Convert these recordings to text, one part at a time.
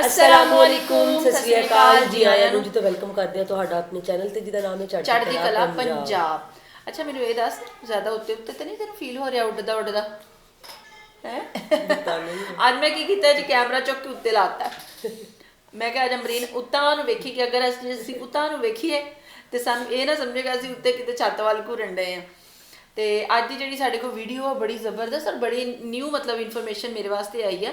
ਅਸਲਾਮੁਅਲੈਕੁਮ ਸਤਿ ਸ੍ਰੀ ਅਕਾਲ ਜੀ ਆਇਆਂ ਨੂੰ। ਜੀ ਤੋਂ ਵੈਲਕਮ ਕਰਦੇ ਆ ਤੁਹਾਡਾ ਆਪਣੇ ਚੈਨਲ ਤੇ ਜਿਹਦਾ ਨਾਮ ਹੈ ਚੜ੍ਹਦੀ ਕਲਾ ਪੰਜਾਬ। ਅੱਛਾ ਮੈਨੂੰ ਇਹ ਦੱਸ ਜ਼ਿਆਦਾ ਉੱਤੇ ਉੱਤੇ ਤੇ ਨਹੀਂ ਤੈਨੂੰ ਫੀਲ ਹੋ ਰਿਹਾ ਉੱਡਦਾ ਉੱਡਦਾ? ਹੈ? ਅੱਜ ਮੈਂ ਕੀ ਕੀਤਾ ਜੀ ਕੈਮਰਾ ਚੁੱਕ ਕੇ ਉੱਤੇ ਲਾਤਾ। ਮੈਂ ਕਿਹਾ ਅੱਜ ਅਮਰੀਨ ਉੱਤਾਂ ਨੂੰ ਵੇਖੀ ਕਿ ਅਗਰ ਅਸੀਂ ਅਸੀਂ ਉੱਤਾਂ ਨੂੰ ਵੇਖੀਏ ਤੇ ਸਾਨੂੰ ਇਹ ਨਾ ਸਮਝੇਗਾ ਅਸੀਂ ਉੱਤੇ ਕਿਤੇ ਛੱਤ ਵੱਲ ਘੁਰਨ ਡਏ ਆ ਤੇ ਅੱਜ ਦੀ ਜਿਹੜੀ ਸਾਡੇ ਕੋਲ ਵੀਡੀਓ ਆ ਬੜੀ ਜ਼ਬਰਦਸਤ ਔਰ ਬੜੀ ਨਿਊ ਮਤਲਬ ਇਨਫੋਰਮੇਸ਼ਨ ਮੇਰੇ ਵਾਸਤੇ ਆਈ ਆ।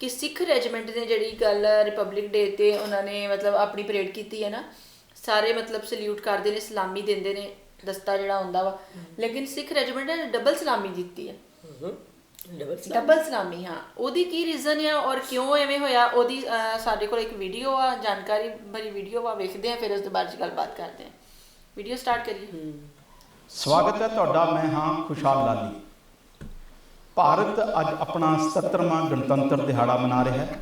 ਕਿ ਸਿੱਖ ਰੈਜੀਮੈਂਟ ਨੇ ਜਿਹੜੀ ਗੱਲ ਰਿਪਬਲਿਕ ਡੇ ਤੇ ਉਹਨਾਂ ਨੇ ਮਤਲਬ ਆਪਣੀ ਪਰੇਡ ਕੀਤੀ ਹੈ ਨਾ ਸਾਰੇ ਮਤਲਬ ਸਲੂਟ ਕਰਦੇ ਨੇ ਸਲਾਮੀ ਦਿੰਦੇ ਨੇ ਦਸਤਾ ਜਿਹੜਾ ਹੁੰਦਾ ਵਾ। ਲੇਕਿਨ ਸਿੱਖ ਰੈਜੀਮੈਂਟ ਨੇ ਡਬਲ ਸਲਾਮੀ ਦਿੱਤੀ ਹੈ। ਡਬਲ ਡਬਲ ਸਲਾਮੀ ਹਾਂ। ਉਹਦੀ ਕੀ ਰੀਜ਼ਨ ਆ ਔਰ ਕਿਉਂ ਐਵੇਂ ਹੋਇਆ? ਉਹਦੀ ਸਾਡੇ ਕੋਲ ਇੱਕ ਵੀਡੀਓ ਆ ਜਾਣਕਾਰੀ ਭਰੀ ਵੀਡੀਓ ਆ ਵੇਖਦੇ ਆ ਫਿਰ ਉਸ ਤੋਂ ਬਾਅਦ 'ਚ ਗੱਲਬਾਤ ਕਰਦੇ ਆ। ਵੀਡੀਓ ਸਟਾਰਟ ਕਰੀਏ। ਸਵਾਗਤ ਹੈ ਤੁਹਾਡਾ ਮੈਂ ਹਾਂ ਖੁਸ਼ਹਾਲ ਲਾਲੀ। ਭਾਰਤ ਅੱਜ ਆਪਣਾ 77ਵਾਂ ਗਣਤੰਤਰ ਦਿਹਾੜਾ ਮਨਾ ਰਿਹਾ ਹੈ।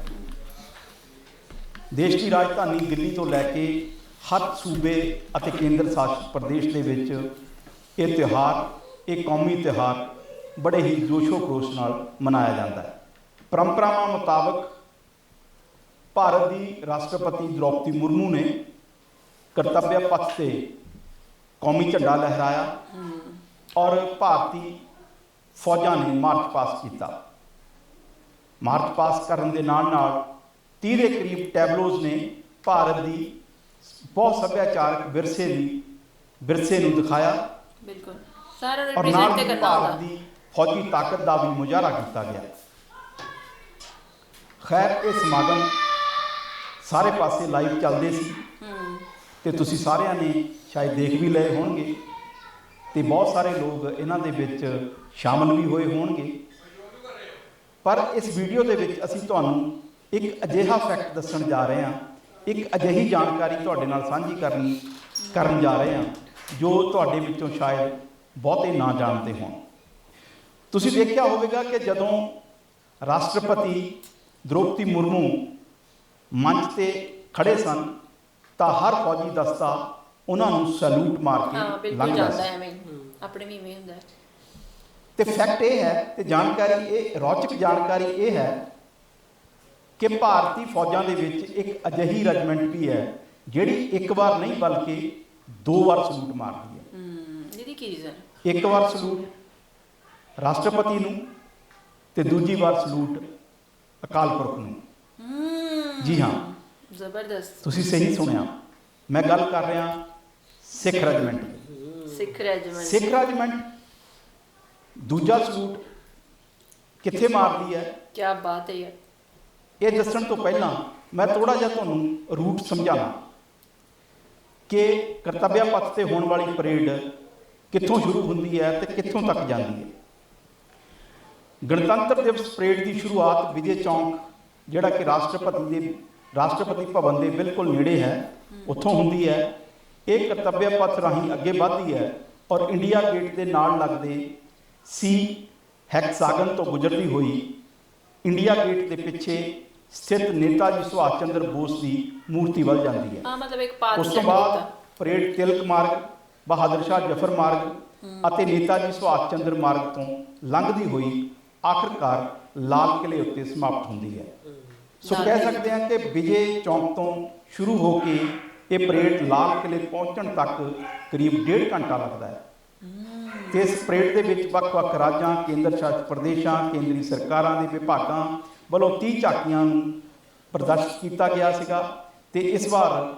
ਦੇਸ਼ ਦੀ ਰਾਜਧਾਨੀ ਦਿੱਲੀ ਤੋਂ ਲੈ ਕੇ ਹਰ ਸੂਬੇ ਅਤੇ ਕੇਂਦਰ ਸ਼ਾਸਿਤ ਪ੍ਰਦੇਸ਼ ਦੇ ਵਿੱਚ ਇਹ ਤਿਉਹਾਰ ਇਹ ਕੌਮੀ ਤਿਉਹਾਰ ਬੜੇ ਹੀ ਜੋਸ਼ੋ ਖਰੋਸ਼ ਨਾਲ ਮਨਾਇਆ ਜਾਂਦਾ ਹੈ। ਪਰੰਪਰਾਵਾਂ ਮੁਤਾਬਕ ਭਾਰਤ ਦੀ ਰਾਸ਼ਟਰਪਤੀ ਦ੍ਰੌਪਦੀ ਮੁਰਮੂ ਨੇ ਕਰਤੱਵਯ ਪਥ ਤੇ ਕੌਮੀ ਝੰਡਾ ਲਹਿਰਾਇਆ ਔਰ ਭਾਰਤੀ ਫੌਜਾਂ ਨੇ ਮਾਰਚ ਪਾਸ ਕੀਤਾ। ਮਾਰਚ ਪਾਸ ਕਰਨ ਦੇ ਨਾਲ ਨਾਲ 30 ਦੇ ਕਰੀਬ ਟੈਬਲੋਜ਼ ਨੇ ਭਾਰਤ ਦੀ ਬਹੁਤ ਸੱਭਿਆਚਾਰਕ ਵਿਰਸੇ ਦੀ ਵਿਰਸੇ ਨੂੰ ਦਿਖਾਇਆ। ਬਿਲਕੁਲ। ਸਾਰਾ ਰਿਪਰੈਜ਼ੈਂਟ ਹੀ ਕਰਨਾ ਭਾਰਤ ਦੀ ਫੌਜੀ ਤਾਕਤ ਦਾ ਵੀ ਮੁਜ਼ਾਹਰਾ ਕੀਤਾ ਗਿਆ। ਖੈਰ ਇਹ ਸਮਾਗਮ ਸਾਰੇ ਪਾਸੇ ਲਾਈਵ ਚੱਲਦੇ ਸੀ। ਤੇ ਤੁਸੀਂ ਸਾਰਿਆਂ ਨੇ ਸ਼ਾਇਦ ਦੇਖ ਵੀ ਲਏ ਹੋਣਗੇ। ਤੇ ਬਹੁਤ ਸਾਰੇ ਲੋਕ ਇਹਨਾਂ ਦੇ ਵਿੱਚ ਸ਼ਾਮਲ ਵੀ ਹੋਏ ਹੋਣਗੇ। ਪਰ ਇਸ ਵੀਡੀਓ ਦੇ ਵਿੱਚ ਅਸੀਂ ਤੁਹਾਨੂੰ ਇੱਕ ਅਜਿਹਾ ਫੈਕਟ ਦੱਸਣ ਜਾ ਰਹੇ ਹਾਂ, ਇੱਕ ਅਜਿਹੀ ਜਾਣਕਾਰੀ ਤੁਹਾਡੇ ਨਾਲ ਸਾਂਝੀ ਕਰਨੀ, ਕਰਨ ਜਾ ਰਹੇ ਹਾਂ, ਜੋ ਤੁਹਾਡੇ ਵਿੱਚੋਂ ਸ਼ਾਇਦ ਬਹੁਤੇ ਨਾ ਜਾਣਦੇ ਹੋਣ। ਤੁਸੀਂ ਦੇਖਿਆ ਹੋਵੇਗਾ ਕਿ ਜਦੋਂ ਰਾਸ਼ਟਰਪਤੀ ਦ੍ਰੋਪਦੀ ਮੁਰਮੂ ਮੰਚ ਤੇ ਖੜੇ ਸਨ, ਤਾਂ ਹਰ ਫੌਜੀ ਦਸਤਾ ਉਹਨਾਂ ਨੂੰ ਸੈਲੂਟ ਮਾਰ ਹਾਂ ਕੇ ਬਿਲਕੁਲ ਲੰਘਦਾ ਜਾਂਦਾ ਸੀ ਐਵੇਂ ਆਪਣੇ ਵੀ ਇਵੇਂ ਹੁੰਦਾ ਹੈ। ਤੇ ਫੈਕਟ ਇਹ ਹੈ ਤੇ ਜਾਣਕਾਰੀ ਇਹ ਰੌਚਕ ਜਾਣਕਾਰੀ ਇਹ ਹੈ ਕਿ ਭਾਰਤੀ ਫੌਜਾਂ ਦੇ ਵਿੱਚ ਇੱਕ ਅਜਿਹੀ ਰੈਜੀਮੈਂਟ ਵੀ ਹੈ ਜਿਹੜੀ ਇੱਕ ਵਾਰ ਨਹੀਂ ਬਲਕਿ ਦੋ ਵਾਰ ਸਲੂਟ ਮਾਰਦੀ ਹੈ। ਹੂੰ ਇਹਦੀ ਕੀ ਰੀਜ਼ਨ ਇੱਕ ਵਾਰ ਸਲੂਟ ਰਾਸ਼ਟਰਪਤੀ ਨੂੰ ਤੇ ਦੂਜੀ ਵਾਰ ਸਲੂਟ ਅਕਾਲ ਪੁਰਖ ਨੂੰ। ਹੂੰ। ਜੀ ਹਾਂ। ਜ਼ਬਰਦਸਤ। ਤੁਸੀਂ ਸਹੀ ਸੁਣਿਆ। ਮੈਂ ਗੱਲ ਕਰ ਰਿਹਾ Sikh regiment. Sikh regiment. Sikh regiment. ਦੂਜਾ ਸਲੂਟ ਕਿੱਥੇ ਮਾਰਦੀ ਹੈ? ਕੀ ਬਾਤ ਹੈ ਯਾਰ। ਇਹ ਦੱਸਣ ਤੋਂ ਪਹਿਲਾਂ ਮੈਂ ਥੋੜਾ ਜਿਹਾ ਤੁਹਾਨੂੰ ਰੂਟ ਸਮਝਾਵਾਂ ਕਿ ਕਰਤੱਵਯ ਪਥ ਤੇ ਹੋਣ ਵਾਲੀ ਪਰੇਡ ਕਿੱਥੋਂ ਸ਼ੁਰੂ ਹੁੰਦੀ ਹੈ ਤੇ ਕਿੱਥੋਂ ਤੱਕ ਜਾਂਦੀ ਹੈ। ਗਣਤੰਤਰ ਦਿਵਸ ਪਰੇਡ ਦੀ ਸ਼ੁਰੂਆਤ ਵਿਜੇ ਚੌਂਕ ਜਿਹੜਾ ਕਿ ਰਾਸ਼ਟਰਪਤੀ ਦੇ ਰਾਸ਼ਟਰਪਤੀ ਭਵਨ ਦੇ ਬਿਲਕੁਲ ਨੇੜੇ ਹੈ ਉੱਥੋਂ ਹੁੰਦੀ ਹੈ। ਇਹ ਕਰਤੱਵਯ ਪਥ ਰਾਹੀਂ ਅੱਗੇ ਵੱਧਦੀ ਹੈ ਔਰ ਇੰਡੀਆ ਗੇਟ ਦੇ ਨਾਲ ਲੱਗਦੇ ਸੀ ਹੈਕਸਾਗਨ ਤੋਂ ਗੁਜ਼ਰਦੀ ਹੋਈ ਇੰਡੀਆ ਗੇਟ ਦੇ ਪਿੱਛੇ ਸਥਿਤ ਨੇਤਾ ਜੀ ਸੁਭਾਸ਼ ਚੰਦਰ ਬੋਸ ਦੀ ਮੂਰਤੀ ਵੱਲ ਜਾਂਦੀ ਹੈ। ਹਾਂ ਮਤਲਬ ਇੱਕ ਪਾਥ ਉਸ ਤੋਂ ਬਾਅਦ ਪਰੇਡ ਤਿਲਕ ਮਾਰਗ ਬਹਾਦਰ ਸ਼ਾਹ ਜਫਰ ਮਾਰਗ ਅਤੇ ਨੇਤਾ ਜੀ ਸੁਭਾਸ਼ ਚੰਦਰ ਮਾਰਗ ਤੋਂ ਲੰਘਦੀ ਹੋਈ ਆਖਰਕਾਰ ਲਾਲ ਕਿਲੇ ਉੱਤੇ ਸਮਾਪਤ ਹੁੰਦੀ ਹੈ। ਸੋ ਕਹਿ ਸਕਦੇ ਹਾਂ ਕਿ ਵਿਜੇ ਚੌਂਕ ਤੋਂ ਸ਼ੁਰੂ ਹੋ ਕੇ ਇਹ ਪਰੇਡ ਲਾਲ ਕਿਲੇ ਪਹੁੰਚਣ ਤੱਕ ਕਰੀਬ ਡੇਢ ਘੰਟਾ ਲੱਗਦਾ ਹੈ ਇਸ ਪਰੇਡ ਦੇ ਵਿੱਚ ਵੱਖ-ਵੱਖ ਰਾਜਾਂ ਕੇਂਦਰ ਸ਼ਾਸਿਤ ਪ੍ਰਦੇਸ਼ਾਂ ਕੇਂਦਰੀ ਸਰਕਾਰਾਂ ਦੇ ਵਿਭਾਗਾਂ ਵੱਲੋਂ 30 ਝਾਕੀਆਂ ਨੂੰ ਪ੍ਰਦਰਸ਼ਿਤ ਕੀਤਾ ਗਿਆ ਸੀਗਾ ਤੇ ਇਸ ਵਾਰ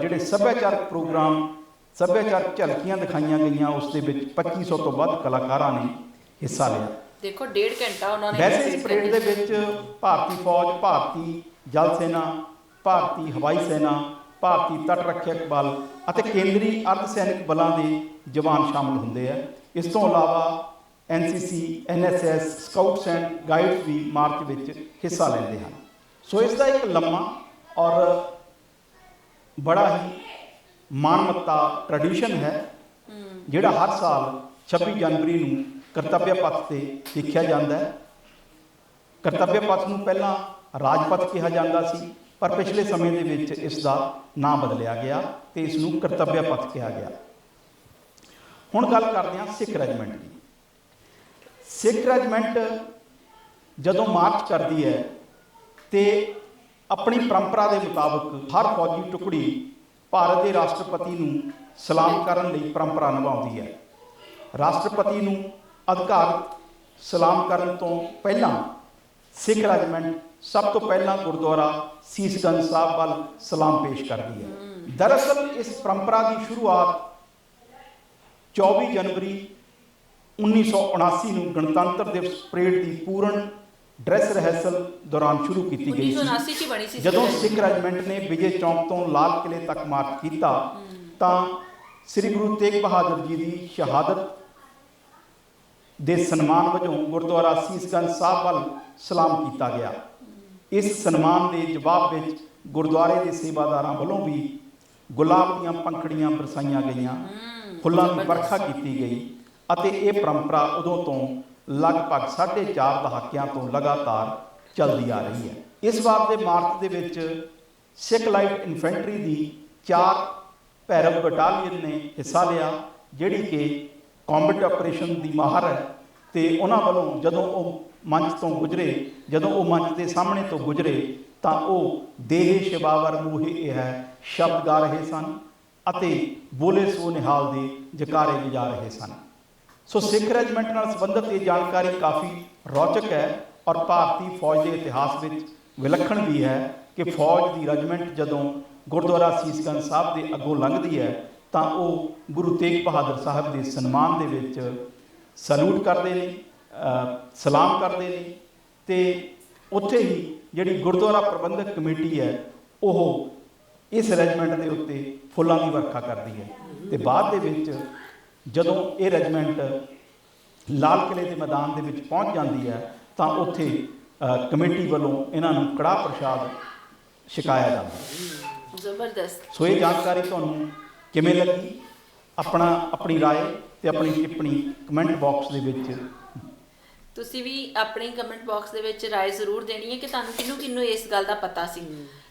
ਜਿਹੜੇ ਸੱਭਿਆਚਾਰਕ ਪ੍ਰੋਗਰਾਮ ਸੱਭਿਆਚਾਰਕ ਝਲਕੀਆਂ ਦਿਖਾਈਆਂ ਗਈਆਂ ਉਸ ਦੇ ਵਿੱਚ 2500 ਤੋਂ ਵੱਧ ਕਲਾਕਾਰਾਂ ਨੇ ਹਿੱਸਾ ਲਿਆ ਦੇਖੋ ਡੇਢ ਘੰਟਾ ਉਹਨਾਂ ਨੇ ਵੈਸੇ ਇਸ ਪਰੇਡ ਦੇ। ਵਿੱਚ ਭਾਰਤੀ ਫੌਜ ਭਾਰਤੀ ਜਲ ਸੈਨਾ ਭਾਰਤੀ ਹਵਾਈ ਸੈਨਾ ਭਾਰਤੀ ਤਟ ਰੱਖਿਅਕ ਬਲ ਅਤੇ ਕੇਂਦਰੀ ਅਰਧ ਸੈਨਿਕ ਬਲਾਂ ਦੇ ਜਵਾਨ ਸ਼ਾਮਲ ਹੁੰਦੇ ਆ। ਇਸ ਤੋਂ ਇਲਾਵਾ NCC NSS scouts and guides we march ਵਿੱਚ ਹਿੱਸਾ ਲੈਂਦੇ ਹਨ। ਸੋ ਇਸ ਦਾ ਇੱਕ ਲੰਮਾ ਔਰ ਬੜਾ ਹੀ ਮਾਨਮੱਤਾ ਟ੍ਰੈਡੀਸ਼ਨ ਹੈ, ਜਿਹੜਾ ਹਰ ਸਾਲ 26 ਜਨਵਰੀ ਨੂੰ ਕਰਤੱਵਯ ਪਥ ਤੇ ਦੇਖਿਆ ਜਾਂਦਾ ਹੈ। ਕਰਤੱਵਯ ਪਥ ਨੂੰ ਪਹਿਲਾਂ ਰਾਜਪਥ ਕਿਹਾ ਜਾਂਦਾ ਸੀ। ਪਰ ਪਿਛਲੇ ਸਮੇਂ ਦੇ ਵਿੱਚ ਇਸ ਦਾ ਨਾਮ ਬਦਲਿਆ ਗਿਆ ਤੇ ਇਸ ਨੂੰ ਕਰਤੱਵਯ ਪਥ ਕਿਹਾ ਗਿਆ। ਹੁਣ ਗੱਲ ਕਰਦੇ ਹਾਂ ਸਿੱਖ ਰੈਜੀਮੈਂਟ ਦੀ। ਸਿੱਖ ਰੈਜੀਮੈਂਟ ਜਦੋਂ ਮਾਰਚ ਕਰਦੀ ਹੈ ਤੇ ਆਪਣੀ ਪਰੰਪਰਾ ਦੇ ਮੁਤਾਬਕ ਹਰ ਫੌਜੀ ਟੁਕੜੀ ਭਾਰਤ ਦੇ ਰਾਸ਼ਟਰਪਤੀ ਨੂੰ ਸਲਾਮ ਕਰਨ ਲਈ ਪਰੰਪਰਾ ਨਿਭਾਉਂਦੀ ਹੈ। ਰਾਸ਼ਟਰਪਤੀ ਨੂੰ ਅਧਿਕਾਰ ਸਲਾਮ ਕਰਨ ਤੋਂ ਪਹਿਲਾਂ ਸਿੱਖ ਰੈਜੀਮੈਂਟ ਸਭ ਤੋਂ ਪਹਿਲਾਂ ਗੁਰਦੁਆਰਾ ਸੀਸਗੰਜ ਸਾਹਿਬ ਵੱਲ ਸਲਾਮ ਪੇਸ਼ ਕਰਦੀ ਹੈ। ਦਰਅਸਲ ਇਸ ਪਰੰਪਰਾ ਦੀ ਸ਼ੁਰੂਆਤ 24 ਜਨਵਰੀ 1979 ਨੂੰ ਗਣਤੰਤਰ ਦਿਵਸ ਪਰੇਡ ਦੀ ਪੂਰਨ ਡਰੈਸ ਰਿਹਰਸਲ ਦੌਰਾਨ ਸ਼ੁਰੂ ਕੀਤੀ ਗਈ 1979 ਚ ਸੀ ਜਦੋਂ ਸਿੱਖ ਸਿੱਖ ਰੈਜੀਮੈਂਟ ਨੇ ਵਿਜੇ ਚੌਂਕ ਤੋਂ ਲਾਲ ਕਿਲੇ ਤੱਕ ਮਾਰਚ ਕੀਤਾ ਤਾਂ ਸ੍ਰੀ ਗੁਰੂ ਤੇਗ ਬਹਾਦਰ ਜੀ ਦੀ ਸ਼ਹਾਦਤ ਦੇ ਸਨਮਾਨ ਵਜੋਂ ਗੁਰਦੁਆਰਾ ਸੀਸਗੰਜ ਸਾਹਿਬ ਵੱਲ ਸਲਾਮ ਕੀਤਾ ਗਿਆ। ਇਸ ਸਨਮਾਨ ਦੇ ਜਵਾਬ ਵਿੱਚ ਗੁਰਦੁਆਰੇ ਦੇ ਸੇਵਾਦਾਰਾਂ ਵੱਲੋਂ ਵੀ ਗੁਲਾਬ ਦੀਆਂ ਪੰਖੜੀਆਂ ਬਰਸਾਈਆਂ ਗਈਆਂ ਫੁੱਲਾਂ ਦੀ ਵਰਖਾ ਕੀਤੀ ਗਈ ਅਤੇ ਇਹ ਪਰੰਪਰਾ ਉਦੋਂ ਤੋਂ ਲਗਭਗ 4.5 ਦਹਾਕਿਆਂ ਤੋਂ ਲਗਾਤਾਰ ਚੱਲਦੀ ਆ ਰਹੀ ਹੈ। ਇਸ ਵਾਰ ਦੇ ਮਾਰਚ ਦੇ ਵਿੱਚ ਸਿੱਖ ਲਾਈਟ ਇਨਫੈਂਟਰੀ ਦੀ ਚਾਰ ਭੈਰਵ ਬਟਾਲੀਅਨ ਨੇ ਹਿੱਸਾ ਲਿਆ ਜਿਹੜੀ ਕਿ ਕੰਬੈਟ ਆਪਰੇਸ਼ਨ ਦੀ ਮਾਹਰ ਹੈ ਤੇ ਉਹਨਾਂ ਵੱਲੋਂ ਜਦੋਂ ਉਹ ਮੰਚ ਤੋਂ ਗੁਜ਼ਰੇ, ਜਦੋਂ ਉਹ ਮੰਚ ਦੇ ਸਾਹਮਣੇ ਤੋਂ ਗੁਜ਼ਰੇ, ਤਾਂ ਉਹ ਦੇਹ ਸ਼ਿਵਾਵਰ ਮੂਹੇ ਇਹ ਹੈ, ਸ਼ਬਦ ਗਾ ਰਹੇ ਸਨ ਅਤੇ ਬੋਲੇ ਸੋ ਨਿਹਾਲ ਦੇ ਜਕਾਰੇ ਵਜਾ ਰਹੇ ਸਨ। ਸੋ ਸਿੱਖ ਰੈਜੀਮੈਂਟ ਨਾਲ ਸੰਬੰਧਿਤ ਇਹ ਜਾਣਕਾਰੀ ਕਾਫੀ ਰੌਚਕ ਹੈ ਔਰ ਭਾਰਤੀ ਫੌਜ ਦੇ ਇਤਿਹਾਸ ਵਿੱਚ ਵਿਲੱਖਣ ਵੀ ਹੈ ਕਿ ਫੌਜ ਦੀ ਰੈਜੀਮੈਂਟ ਜਦੋਂ ਗੁਰਦੁਆਰਾ ਸੀਸਗੰਜ ਸਾਹਿਬ ਦੇ ਅੱਗੋਂ ਲੰਘਦੀ ਹੈ, ਤਾਂ ਉਹ ਗੁਰੂ ਤੇਗ ਬਹਾਦਰ ਸਾਹਿਬ ਦੇ ਸਨਮਾਨ ਦੇ ਵਿੱਚ ਸਲੂਟ ਕਰਦੇ ਨੇ। ਸਲਾਮ ਕਰਦੇ ਨੇ ਤੇ ਉੱਥੇ ਹੀ ਜਿਹੜੀ ਗੁਰਦੁਆਰਾ ਪ੍ਰਬੰਧਕ ਕਮੇਟੀ ਹੈ ਉਹ ਇਸ ਰੈਜੀਮੈਂਟ ਦੇ ਉੱਤੇ ਫੁੱਲਾਂ ਦੀ ਵਰਖਾ ਕਰਦੀ ਹੈ ਤੇ ਬਾਅਦ ਦੇ ਵਿੱਚ ਜਦੋਂ ਇਹ ਰੈਜੀਮੈਂਟ ਲਾਲ ਕਿਲੇ ਦੇ ਮੈਦਾਨ ਦੇ ਵਿੱਚ ਪਹੁੰਚ ਜਾਂਦੀ ਹੈ ਤਾਂ ਉੱਥੇ ਅ, ਕਮੇਟੀ ਵੱਲੋਂ ਇਹਨਾਂ ਨੂੰ ਕੜਾਹ ਪ੍ਰਸ਼ਾਦ ਛਕਾਇਆ ਜਾਂਦਾ ਹੈ ਜ਼ਬਰਦਸਤ ਸੋ ਇਹ ਜਾਣਕਾਰੀ ਤੁਹਾਨੂੰ ਕਿਵੇਂ ਲੱਗੀ ਆਪਣਾ ਆਪਣੀ رائے ਤੇ ਆਪਣੀ ਟਿੱਪਣੀ ਕਮੈਂਟ ਬਾਕਸ ਦੇ ਵਿੱਚ ਤੁਸੀਂ ਵੀ ਆਪਣੀ ਕਮੈਂਟ ਬਾਕਸ ਦੇ ਵਿੱਚ ਰਾਏ ਜ਼ਰੂਰ ਦੇਣੀ ਹੈ ਕਿ ਤੁਹਾਨੂੰ ਕਿਹਨੂੰ ਕਿਹਨੂੰ ਇਸ ਗੱਲ ਦਾ ਪਤਾ ਸੀ।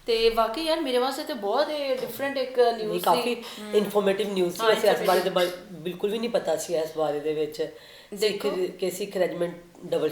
ਤੇ ਵਾਕਈ ਯਾਰ ਮੇਰੇ ਵਾਸਤੇ ਤੇ ਬਹੁਤ ਡਿਫਰੈਂਟ ਇੱਕ ਨਿਊਜ਼ ਕਾਫੀ ਸੀ ਇਨਫੋਰਮੇਟਿਵ ਨਿਊਜ਼ ਸੀ। ਵੈਸੇ ਇਸ ਬਾਰੇ ਤਾਂ ਬਿਲਕੁਲ ਵੀ ਨਹੀਂ ਪਤਾ ਸੀ ਇਸ ਬਾਰੇ ਦੇ ਵਿੱਚ। ਦੇਖੋ। ਕਿ Sikh regiment double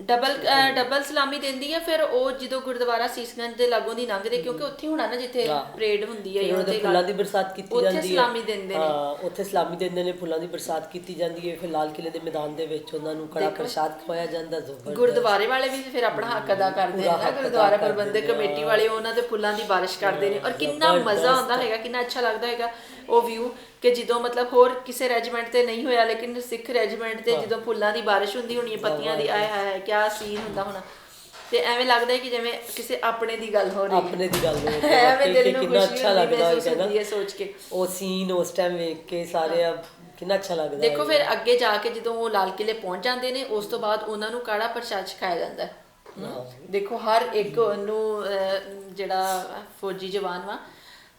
double double ਸਲਾਮੀ ਦਿੰਦੀ ਹੈ ਫਿਰ ਉਹ ਜਦੋਂ ਗੁਰਦੁਆਰਾ ਸੀਸਗੰਜ ਦੇ ਲਾਗੋਂ ਦੀ ਲੰਘਦੇ ਕਿਉਂਕਿ ਉੱਥੇ ਹੋਣਾ ਨਾ ਜਿੱਥੇ। ਪਰੇਡ ਹੁੰਦੀ ਹੈ ਉੱਥੇ ਫੁੱਲਾਂ ਦੀ ਬਰਸਾਤ ਕੀਤੀ ਉੱਥੇ ਜਾਂਦੀ ਹੈ ਸਲਾਮੀ ਦਿੰਦੇ ਨੇ ਹਾਂ ਉੱਥੇ ਸਲਾਮੀ ਦਿੰਦੇ ਨੇ ਫੁੱਲਾਂ ਦੀ ਬਰਸਾਤ ਕੀਤੀ ਜਾਂਦੀ ਹੈ ਫਿਰ ਲਾਲ ਕਿਲੇ ਦੇ ਮੈਦਾਨ ਦੇ ਵਿੱਚ ਉਹਨਾਂ ਨੂੰ ਕੜਾ। ਪ੍ਰਸ਼ਾਦ ਖਵਾਇਆ ਜਾਂਦਾ ਜ਼ਬਰਦਸਤ ਗੁਰਦੁਆਰੇ ਵਾਲੇ ਵੀ ਫਿਰ ਆਪਣਾ ਹੱਕ ਅਦਾ ਕਰਦੇ ਨੇ ਨਾ ਗੁਰਦੁਆਰਾ ਪ੍ਰਬੰਧਕ ਕਮੇਟੀ। ਵਾਲੇ ਉਹਨਾਂ ਦੇ ਫੁੱਲਾਂ ਦੀ ਬਾਰਿਸ਼ ਕਰਦੇ ਨੇ ਔਰ ਕਿੰਨਾ ਮਜ਼ਾ। ਆਉਂਦਾ ਹੈਗਾ ਕਿੰਨਾ ਅੱਛਾ ਲੱਗਦਾ ਹੈਗਾ ਉਹ ਵਿਊ ਕਿ ਜਦੋਂ ਮਤਲਬ ਹੋਰ ਕਿਸੇ ਰੈਜੀਮੈਂਟ ਤੇ ਨਹੀਂ ਹੋਇਆ ਲੇਕਿਨ ਸਿੱਖ ਰੈਜੀਮੈਂਟ ਤੇ ਜਦੋਂ ਫੁੱਲਾਂ ਦੀ ਬਾਰਿਸ਼ ਹੁੰਦੀ ਹੋਣੀ ਹੈ ਪੱਤੀਆਂ ਦੀ ਆਏ ਹਾਏ ਕਿਆ ਸੀਨ ਹੁੰਦਾ ਹੋਣਾ। ਤੇ ਐਵੇਂ ਲੱਗਦਾ ਹੈ ਕਿ ਜਿਵੇਂ ਕਿਸੇ ਆਪਣੇ ਦੀ ਗੱਲ ਹੋ ਰਹੀ ਹੈ। ਆਪਣੇ ਦੀ ਗੱਲ ਹੋਵੇ ਐਵੇਂ ਦਿਲ ਨੂੰ ਕਿੰਨਾ ਅੱਛਾ ਲੱਗਦਾ ਮਹਿਸੂਸ ਹੋਵੇਗਾ ਹੁੰਦੀ ਹੈ ਸੋਚ ਕੇ। ਉਹ ਸੀਨ ਉਸ ਟਾਈਮ ਵੇਖ ਕੇ ਸਾਰੇ ਆ ਕਿੰਨਾ ਅੱਛਾ ਲੱਗਦਾ ਦੇਖੋ। ਫਿਰ ਅੱਗੇ ਜਾ ਕੇ ਜਦੋਂ ਉਹ ਲਾਲ ਕਿਲੇ ਪਹੁੰਚ ਜਾਂਦੇ ਨੇ ਉਸ ਤੋਂ ਬਾਅਦ ਉਹਨਾਂ ਨੂੰ ਕਾੜਾ ਪ੍ਰਸ਼ਾਦ ਛਕਾਇਆ ਜਾਂਦਾ ਹੈ। ਦੇਖੋ ਹਰ ਇੱਕ ਨੂੰ ਜਿਹੜਾ ਫੌਜੀ ਜਵਾਨ ਵਾ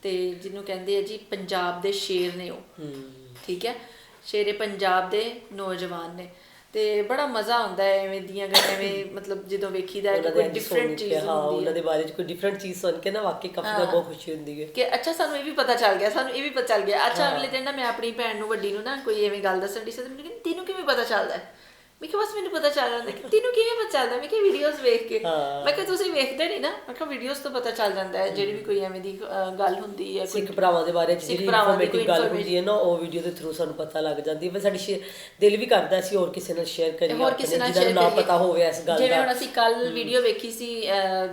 ਤੇ ਜਿਹਨੂੰ ਕਹਿੰਦੇ ਆ ਜੀ ਪੰਜਾਬ ਦੇ ਸ਼ੇਰ ਨੇ ਉਹ। ਹੂੰ ਠੀਕ ਹੈ? ਸ਼ੇਰੇ ਪੰਜਾਬ ਦੇ ਨੌਜਵਾਨ ਨੇ। ਤੇ ਬੜਾ ਮਜ਼ਾ ਆਉਂਦਾ ਹੈ ਐਵੇਂ ਦੀਆਂ ਗੱਲਾਂ ਐਵੇਂ ਮਤਲਬ ਜਦੋਂ ਵੇਖੀਦਾ ਹੈ ਕਿ ਉਹਨਾਂ ਕੋਈ ਡਿਫਰੈਂਟ ਕੇ, ਚੀਜ਼ ਹਾਂ ਹੁੰਦੀ ਉਹਨਾਂ ਹੈ ਦੇ ਬਾਰੇ ਚ ਕੋਈ ਡਿਫਰੈਂਟ ਚੀਜ਼ ਸੁਣ ਕੇ ਨਾ ਵਾਕਈ ਕਾਫੀ ਬਹੁਤ ਖੁਸ਼ੀ ਹੁੰਦੀ ਹੈ। ਕਿ ਅੱਛਾ ਸਾਨੂੰ ਇਹ ਵੀ ਪਤਾ ਚੱਲ ਗਿਆ ਸਾਨੂੰ ਇਹ ਵੀ ਪਤਾ ਚੱਲ ਗਿਆ। ਅੱਛਾ ਅਗਲੇ ਦਿਨ ਨਾ ਮੈਂ ਆਪਣੀ ਭੈਣ ਨੂੰ ਵੱਡੀ ਨੂੰ ਨਾ ਕੋਈ ਐਵੇਂ ਗੱਲ ਦੱਸਣ ਦੀ ਸੀ ਤੇ ਮੈਨੂੰ ਕਹਿੰਦੀ ਤੈਨੂੰ ਕਿਵੇਂ ਪਤਾ ਚੱਲਦਾ ਹੈ? ਮੈਂ ਕਿਹਾ ਬਸ ਮੈਨੂੰ ਪਤਾ ਚੱਲ ਜਾਂਦਾ ਕਿ ਤੈਨੂੰ ਕਿਵੇਂ ਪਤਾ ਚੱਲਦਾ ਮੈਂ ਕਿਹਾ ਵੀਡੀਓਜ਼ ਵੇਖ ਕੇ। ਮੈਂ ਕਿਹਾ ਤੁਸੀਂ ਵੇਖਦੇ ਨਹੀਂ ਨਾ ਮੈਂ ਕਿਹਾ ਵੀਡੀਓਜ਼ ਤੋਂ ਪਤਾ ਚੱਲ ਜਾਂਦਾ ਹੈ ਜਿਹੜੀ ਵੀ ਕੋਈ ਐਵੇਂ ਦੀ ਗੱਲ ਹੁੰਦੀ ਹੈ ਕੋਈ ਸਿੱਖ ਭਰਾਵਾਂ ਦੇ ਬਾਰੇ ਜਿਹੜੀ ਇਨਫੋਰਮੇਟਿਵ ਕੋਈ ਗੱਲ ਹੁੰਦੀ ਹੈ ਨਾ ਉਹ ਵੀਡੀਓ ਦੇ ਥਰੂ ਸਾਨੂੰ ਪਤਾ ਲੱਗ ਜਾਂਦੀ ਹੈ ਸਾਡੀ ਦਿਲ ਵੀ ਕਰਦਾ ਸੀ ਹੋਰ ਕਿਸੇ ਨਾਲ ਸ਼ੇਅਰ ਕਰੀਏ ਹੋਰ ਕਿਸੇ ਨਾਲ ਜਿਹਨਾਂ ਨੂੰ ਪਤਾ ਹੋਵੇ ਇਸ ਗੱਲ ਜਿਵੇਂ ਦਾ ਹੁਣ ਅਸੀਂ ਕੱਲ ਵੀਡੀਓ ਵੇਖੀ ਸੀ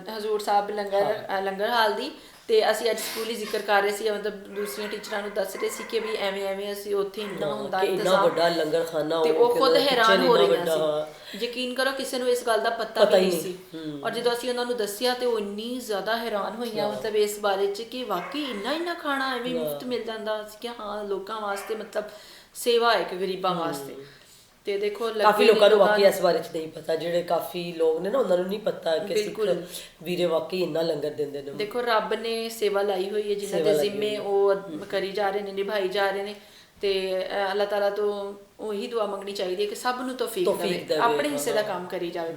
ਹਜ਼ੂਰ ਸਾਹਿਬ ਲੰਗਰ ਲੰਗਰ ਹਾਲ ਦੀ ਤੇ ਅਸੀਂ ਅੱਜ ਸਕੂਲੀ ਜ਼ਿਕਰ ਕਰ ਰਹੇ ਸੀ ਮਤਲਬ ਦੂਸਰੀਆਂ ਟੀਚਰਾਂ ਨੂੰ ਦੱਸ ਰਹੇ ਸੀ ਕਿ ਵੀ ਐਵੇਂ ਐਵੇਂ ਅਸੀਂ ਉੱਥੇ ਇੰਨਾ ਹੁੰਦਾ ਇੰਨਾ ਵੱਡਾ ਲੰਗਰ ਖਾਨਾ ਤੇ ਉਹ ਖੁਦ ਹੈਰਾਨ ਹੋ ਰਹੀਆਂ ਸੀ। ਯਕੀਨ ਕਰੋ ਕਿਸੇ ਨੂੰ ਇਸ ਗੱਲ ਦਾ ਪਤਾ ਵੀ ਹੀ ਨਹੀਂ ਸੀ। ਔਰ ਜਦੋਂ ਅਸੀਂ ਉਹਨਾਂ ਨੂੰ ਦੱਸਿਆ ਤੇ ਉਹ ਇੰਨੀ ਜ਼ਿਆਦਾ ਹੈਰਾਨ ਹੋਈਆਂ ਮਤਲਬ ਇਸ ਬਾਰੇ ਚ ਕਿ ਵਾਕਈ ਇੰਨਾ ਇੰਨਾ ਖਾਣਾ ਐਵੇਂ ਮੁਫਤ ਮਿਲ ਜਾਂਦਾ ਸੀ ਕਿ ਹਾਂ ਲੋਕਾਂ ਵਾਸਤੇ ਮਤਲਬ ਸੇਵਾ ਹੈ ਕਿ ਗਰੀਬਾਂ ਵਾਸਤੇ। ਤੇ ਦੇਖੋ ਕਾਫੀ ਲੋਕਾਂ ਨੂੰ ਵਾਕਈ ਇਸ ਬਾਰੇ ਚ ਨਹੀਂ ਪਤਾ ਜਿਹੜੇ ਕਾਫੀ ਲੋਕ ਨੇ ਨਾ ਉਹਨਾਂ ਨੂੰ ਨਹੀਂ ਪਤਾ ਕਿ ਸਿੱਖ। ਵੀਰੇ ਵਾਕਈ ਇੰਨਾ ਲੰਗਰ ਦਿੰਦੇ ਨੇ। ਦੇਖੋ ਰੱਬ ਨੇ ਸੇਵਾ ਲਾਈ ਹੋਈ ਹੈ ਜਿਨ੍ਹਾਂ ਦੇ ਜ਼ਿੰਮੇ ਉਹ ਕਰੀ ਜਾ ਰਹੇ ਨੇ ਨਿਭਾਈ ਜਾ ਰਹੇ ਨੇ। ਤੇ ਅੱਲਾਹ ਤਾਲਾ ਤੋਂ ਉਹੀ ਦੁਆ ਮੰਗਣੀ ਚਾਹੀਦੀ ਹੈ ਕਿ ਸਭ ਨੂੰ ਤੌਫੀਕ ਦੇਵੇ ਆਪਣੇ ਹਿੱਸੇ ਦਾ ਕੰਮ ਕਰੀ ਜਾਵੇ।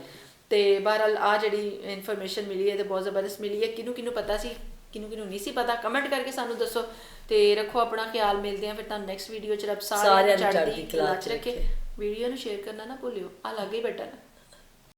ਤੇ ਬਹਰਹਾਲ ਆ ਜਿਹੜੀ ਇਨਫੋਰਮੇਸ਼ਨ ਮਿਲੀ ਹੈ ਤੇ ਬਹੁਤ ਜ਼ਬਰਦਸਤ ਮਿਲੀ ਹੈ। ਕਿਹਨੂੰ ਕਿਹਨੂੰ ਪਤਾ ਸੀ ਕਿਹਨੂੰ ਕਿਹਨੂੰ ਨਹੀਂ ਸੀ ਪਤਾ? ਕਮੈਂਟ ਕਰਕੇ ਸਾਨੂੰ ਦੱਸੋ। ਤੇ ਰੱਖੋ ਆਪਣਾ ਖਿਆਲ ਮਿਲਦੇ ਆ ਫਿਰ ਤੁਹਾਨੂੰ ਨੈਕਸਟ ਵੀਡੀਓ ਚ। ਰੱਬ ਸਾਰਿਆਂ ਨੂੰ ਚੜ੍ਹਦੀ ਕਲਾ ਚ ਰੱਖੇ। ਵੀਡੀਓ ਨੂੰ ਸ਼ੇਅਰ ਕਰਨਾ ਨਾ ਭੁੱਲਿਓ। ਆ ਲੱਗੇ ਬਟਨ।